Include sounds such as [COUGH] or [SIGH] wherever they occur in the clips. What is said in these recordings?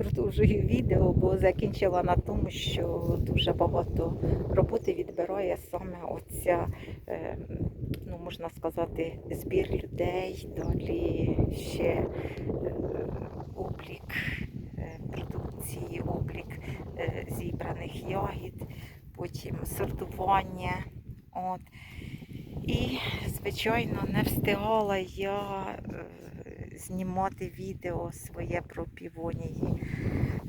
продовжую відео, бо закінчила на тому, що дуже багато роботи відбирає саме оця, е, ну можна сказати, збір людей, далі ще е, облік е, продукції, облік зібраних ягід, потім сортування. От. І, звичайно, не встигала я знімати відео своє про півонії.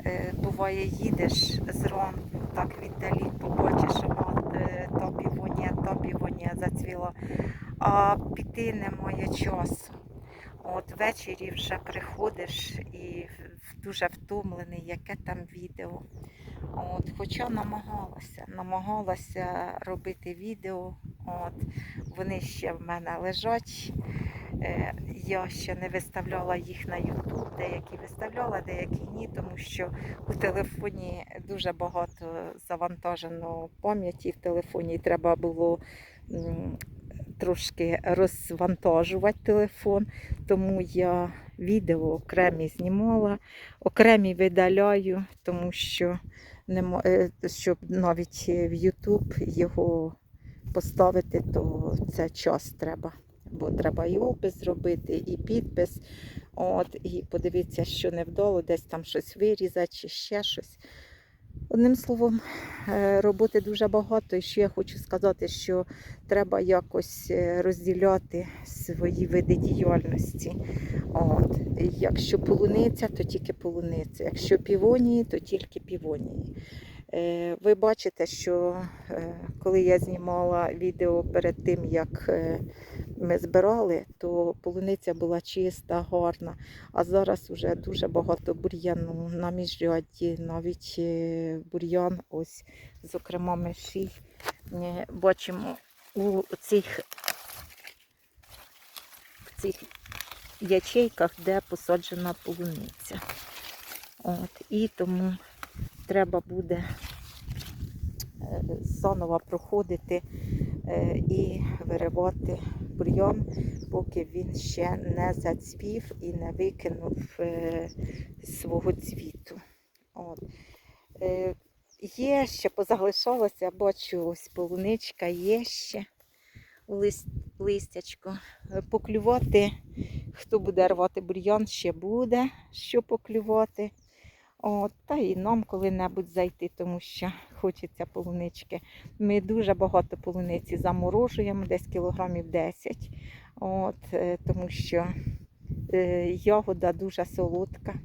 Е, буває, їдеш зранку, так віддалі побачиш, е, та півонія, та півонія зацвіла, а піти немає часу. От ввечері вже приходиш і дуже втомлений, яке там відео. От, хоча намагалася, намагалася робити відео. От, вони ще в мене лежать. Е, Я ще не виставляла їх на YouTube, деякі виставляла, деякі ні, тому що у телефоні дуже багато завантажено пам'яті в телефоні, і треба було трошки розвантажувати телефон. Тому я відео окремі знімала, окремі видаляю, тому що е, щоб навіть в YouTube його поставити, то це час треба. Бо треба і опис зробити, і підпис. От, і подивитися, що невдало, десь там щось вирізати чи ще щось. Одним словом, е, роботи дуже багато. І ще я хочу сказати, що треба якось е, розділяти свої види діяльності. От. Якщо полуниця, то тільки полуниця. Якщо півонії, то тільки півонії. Е, Ви бачите, що коли я знімала відео перед тим, як ми збирали, то полуниця була чиста, гарна. А зараз вже дуже багато бур'яну на міжрядді, навіть е, бур'ян, ось, зокрема, миші. Е, Бачимо у цих, в цих ячейках, де посаджена полуниця. От, і тому треба буде е, заново проходити і виривати бур'ян, поки він ще не зацвів і не викинув е, свого цвіту. От. Е, Є ще позалишалося, бачу, ось полуничка є ще у лист, листячку. Е, Поклювати, хто буде рвати бур'ян, ще буде що поклювати. От, та і нам коли-небудь зайти, тому що хочеться полунички. Ми дуже багато полуниці заморожуємо, десь кілограмів 10. От, е, тому що е, ягода дуже солодка.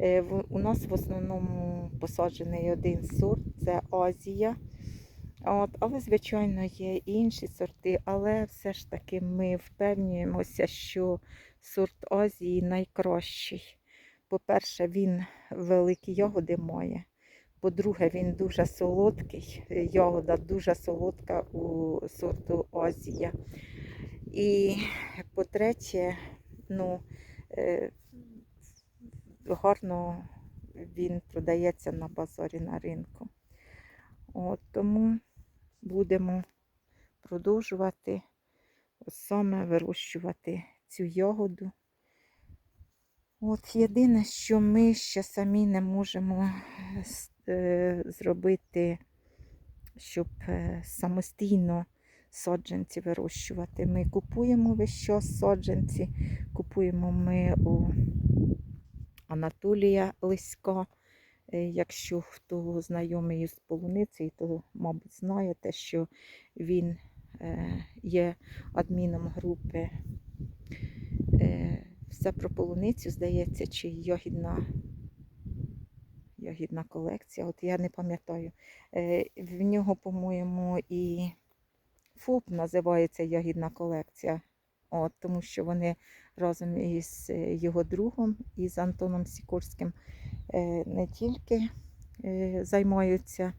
Е, у нас в основному посаджений один сорт це Азія. От, але, звичайно, є інші сорти, але все ж таки ми впевнюємося, що сорт Азії найкращий. По-перше, він великі ягоди має. По-друге, він дуже солодкий. Е, Ягода дуже солодка у сорту Азія. І по-третє, ну, е, гарно він продається на базарі на ринку. От, тому будемо продовжувати саме вирощувати цю ягоду. От єдине, що ми ще самі не можемо е, е, зробити, щоб е, самостійно саджанці вирощувати. Ми купуємо весь час саджанці, купуємо ми у Анатолія Лиська. Якщо хто знайомий з полуницею, то, мабуть, знаєте, що він є адміном групи е, все про полуницю, здається, чи ягідна, ягідна колекція. От я не пам'ятаю. Е, В нього, по-моєму, і ФОП називається ягідна колекція. От, тому що вони разом із е, його другом, із Антоном Сікорським, е, не тільки займаються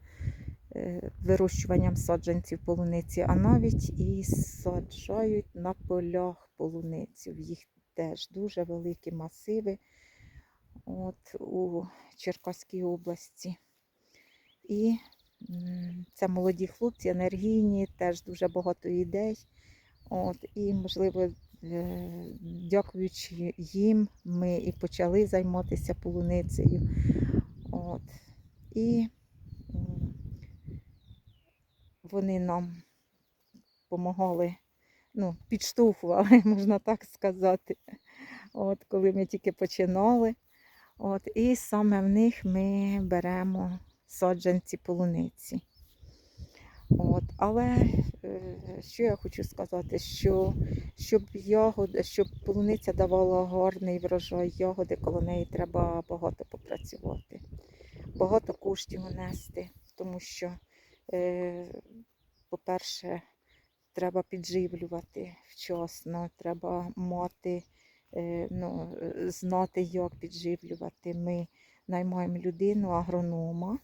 вирощуванням саджанців полуниці, а навіть і саджають на полях полуницю. В їх теж дуже великі масиви от, у Черкаській області. І це молоді хлопці, енергійні, теж дуже багато ідей. От, і, можливо, е, дякуючи їм, ми і почали займатися полуницею. От. І вони нам допомагали, ну, підштовхували, [LAUGHS] можна так сказати. От, коли ми тільки починали. От, і саме в них ми беремо саджанці полуниці. От, але е, що я хочу сказати, що щоб ягода, щоб полуниця давала гарний врожай ягоди, коло неї треба багато попрацювати, багато коштів нести, тому що, е, по-перше, треба підживлювати вчасно, треба мати, е, ну, е, знати, як підживлювати. Ми наймаємо людину, агронома.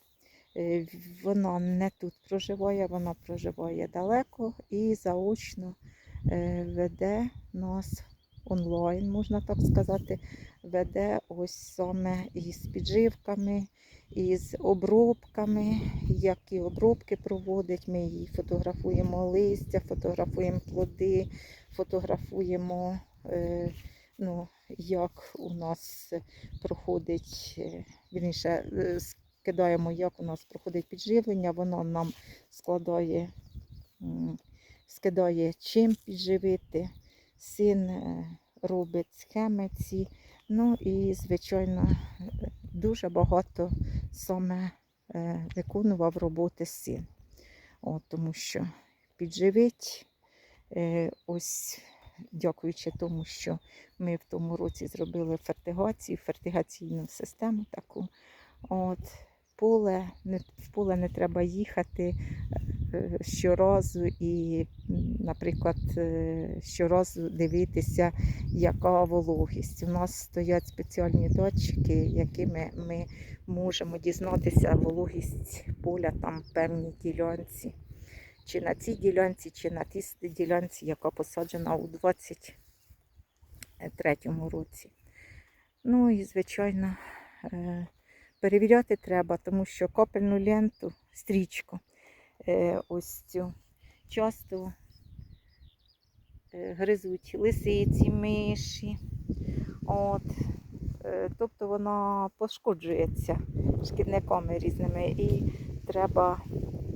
Е, Вона не тут проживає, вона проживає далеко і заочно веде нас онлайн, можна так сказати, веде ось саме із підживками, із обробками, які обробки проводить. Ми її фотографуємо листя, фотографуємо плоди, фотографуємо, е, ну, як у нас проходить, е, вірніше, е, скидаємо, як у нас проходить підживлення, воно нам складає, скидає чим підживити. Син робить схеми ці. Ну і, звичайно, дуже багато саме е, виконував роботи син. От, тому що підживить, е, ось дякуючи тому, що ми в тому році зробили фертигацію, фертигаційну систему таку. От, поле, в поле не треба їхати е, щоразу і, наприклад, е, щоразу дивитися, яка вологість. У нас стоять спеціальні датчики, якими ми можемо дізнатися вологість поля там в певній ділянці. Чи на цій ділянці, чи на тій ділянці, яка посаджена у 23-му році. Ну і, звичайно, е, перевіряти треба, тому що капельну ленту, стрічку, е, ось цю, часто е, гризуть лисиці, миші. От. Е, Тобто вона пошкоджується шкідниками різними і треба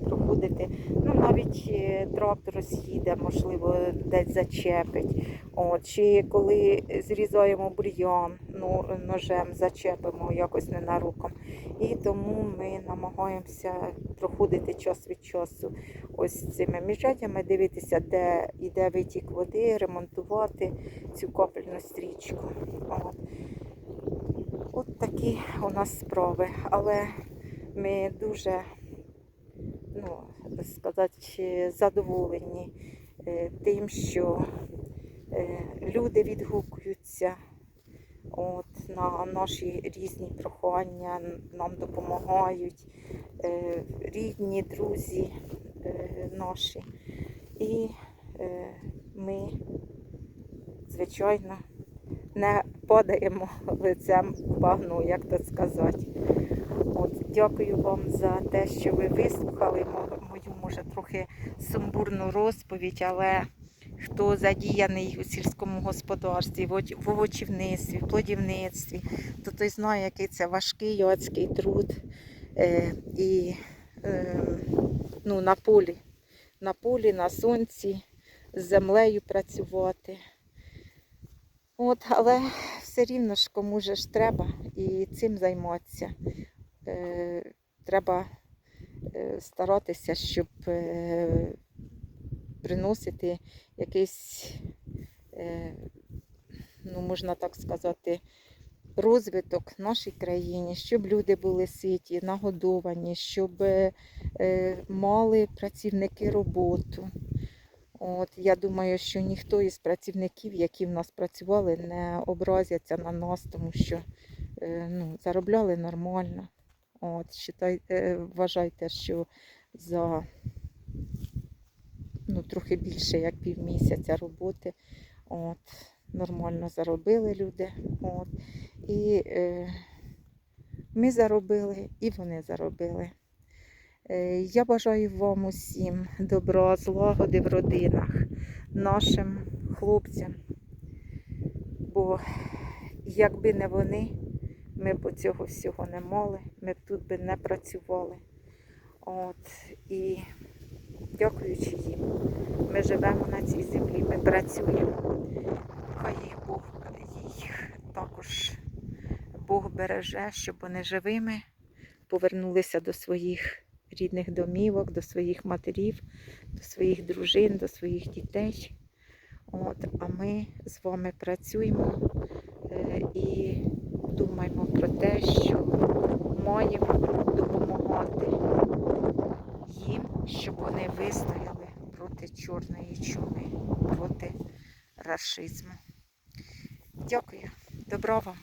проходити. Ну, навіть трактор їде, можливо, десь зачепить. От, чи коли зрізаємо бур'ян, ну, ножем зачепимо якось ненароком. І тому ми намагаємося проходити час від часу ось цими міжадями, дивитися, де йде витік води, ремонтувати цю капельну стрічку. От. От такі у нас справи. Але ми дуже, ну, сказати, задоволені е, тим, що е, люди відгукуються от, на наші різні прохання, нам допомагають е, рідні, друзі е, наші. І е, ми, звичайно, не падаємо лицем в багну, як то сказати. От, дякую вам за те, що ви вислухали мою, може, трохи сумбурну розповідь, але хто задіяний у сільському господарстві, в оч- в овочівництві, в плодівництві, то той знає, який це важкий адський труд. Е, і е, ну, на полі, на полі, на сонці, з землею працювати. От, але все рівно ж кому же ж треба і цим займатися. Е, треба е, старатися, щоб е, приносити якийсь, е, ну можна так сказати, розвиток нашій країні, щоб люди були ситі, нагодовані, щоб е, е, мали працівники роботу. От, я думаю, що ніхто із працівників, які в нас працювали, не образяться на нас, тому що ну, заробляли нормально. От, считай, вважайте, що за ну, трохи більше як півмісяця роботи. От, нормально заробили люди. От, і е, ми заробили, і вони заробили. Е, Я бажаю вам усім добра, злагоди в родинах, нашим хлопцям, Бо якби не вони, ми б цього всього не мали, ми б тут би не працювали. От, і дякуючи живемо на цій землі, ми працюємо. Хай їх Бог їх також Бог береже, щоб вони живими повернулися до своїх рідних домівок, до своїх матерів, до своїх дружин, до своїх дітей. От, а ми з вами працюємо е, і думаємо про те, що маємо допомагати їм, щоб вони вистояли проти чорної чуми, проти рашизму. Дякую. Добра вам.